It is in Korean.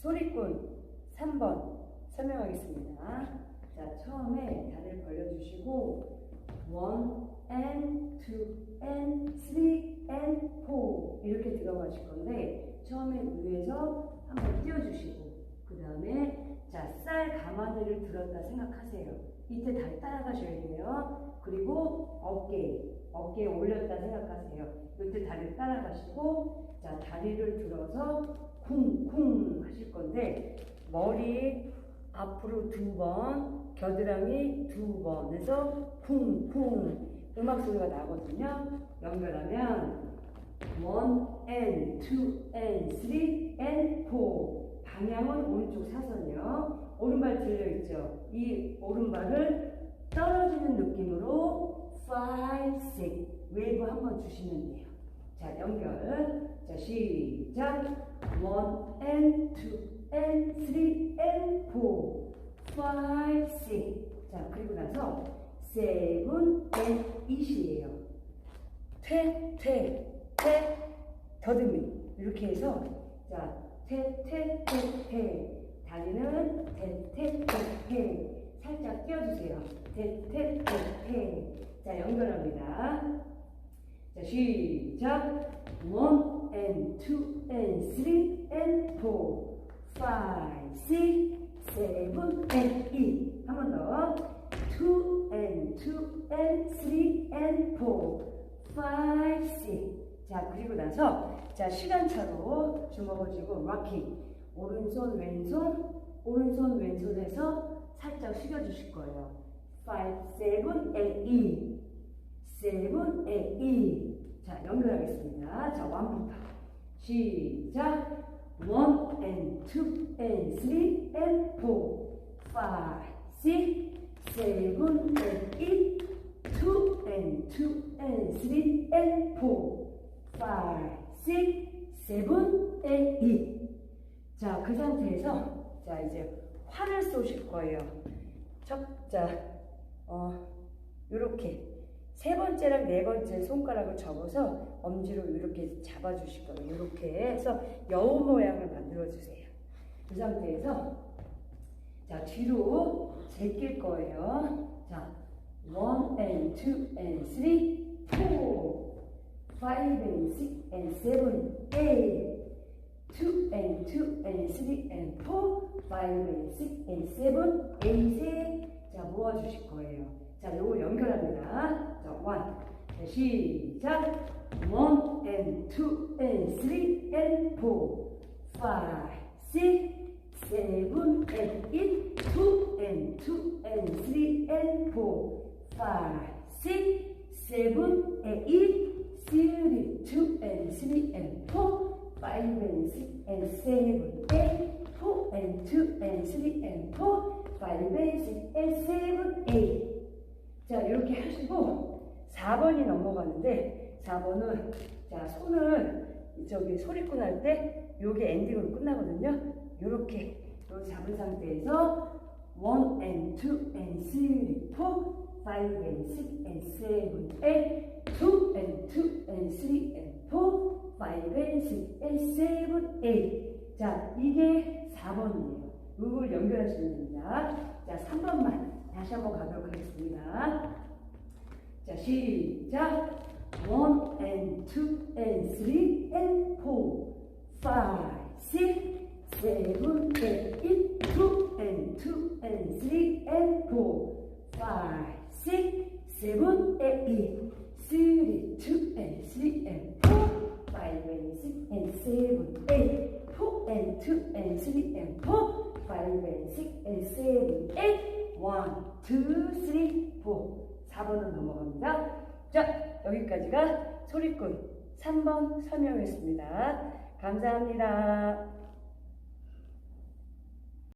소리꾼 3번 설명하겠습니다. 자, 처음에 다리를 벌려주시고 1 and 2 and 3 and 4 이렇게 들어가실 건데 처음에 위에서 한번 띄워주시고 그 다음에 자, 쌀 가마니를 들었다 생각하세요. 이때 다리 따라가셔야 돼요. 그리고 어깨, 어깨에 올렸다 생각하세요. 이때 다리를 따라가시고 자, 다리를 들어서 쿵쿵 하실 건데 머리 앞으로 두 번, 겨드랑이 두 번 해서 쿵쿵 음악 소리가 나거든요. 연결하면 one and two 방향은 오른쪽 사선이요. 오른발 들려 있죠. 이 오른발을 떨어지는 느낌으로 five, six 웨이브 한번 주시면 돼요. 자 연결. 자 시작. one and two and three and four, five, six. 자 그리고 나서 seven and eigh이에요. 퇴, 퇴, 퇴, 더듬이 이렇게 해서 자 퇴, 퇴, 퇴, 퇴. 다리는 퇴, 퇴, 퇴, 퇴. 살짝 띄워주세요. 퇴. 자 연결합니다. 자 시작. One and two and three and four, five, six, seven and eight. 한 번 더. Two and two and three and four, five, six. 자 그리고 나서 자 시간차로 주먹을 쥐고 락킹 오른손 왼손 오른손 왼손에서 살짝 숙여주실 거예요. Five, seven, and eight, seven, and eight. 자 연결하겠습니다. 자 완부터 시작. One and two and three and four, five, six, seven and eight, two and two and three and four, five, six, seven and eight. 자, 그 상태에서 자 이제 활을 쏘실 거예요. 자, 어, 요렇게 세 번째랑 네 번째 손가락을 접어서 엄지로 이렇게 잡아주실 거예요. 이렇게 해서 여우 모양을 만들어주세요. 이 상태에서 자 뒤로 제낄 거예요. 자, 1 and 2 and 3, 4, 5 and 6 and 7, 8, 2 and 2 and 3 and 4, 5 and 6 and 7, 8, 시작. one and two and three and four, five, six, seven and eight, two and two and three and four, five, six, seven and eight, three, two and three and four, five and six and seven, eight, four and two and three and four, five and six and seven, eight. 자, 이렇게 하시고 4번이 넘어가는데 4번은 자, 손을 저기 소리꾼 할 때 요게 엔딩으로 끝나거든요. 요렇게 요 잡은 상태에서 1 and 2 and 3, 4, 5 and 6 and 7, 8, 2 and 2 and 3 and 4, 5 and 6 and 7, 8. 자, 이게 4번이에요. 이걸 연결하시면 됩니다. 자, 3번만 다시 한번 가도록 하겠습니다. 자, 시작. 1 and 2 and 3 and 4, 5, 6, 7, 8, 2 and 2 and 3 and 4, 5, 6, 7, 8, 3, 2 and 3 and 4, 5 and 6 and 7, 8, 4 and 2 and 3 and 4, 5 and 6 and 7, 8, 1, 2, 3, 4. 4번은 넘어갑니다. 자, 여기까지가 소리꾼 3번 설명했습니다. 감사합니다.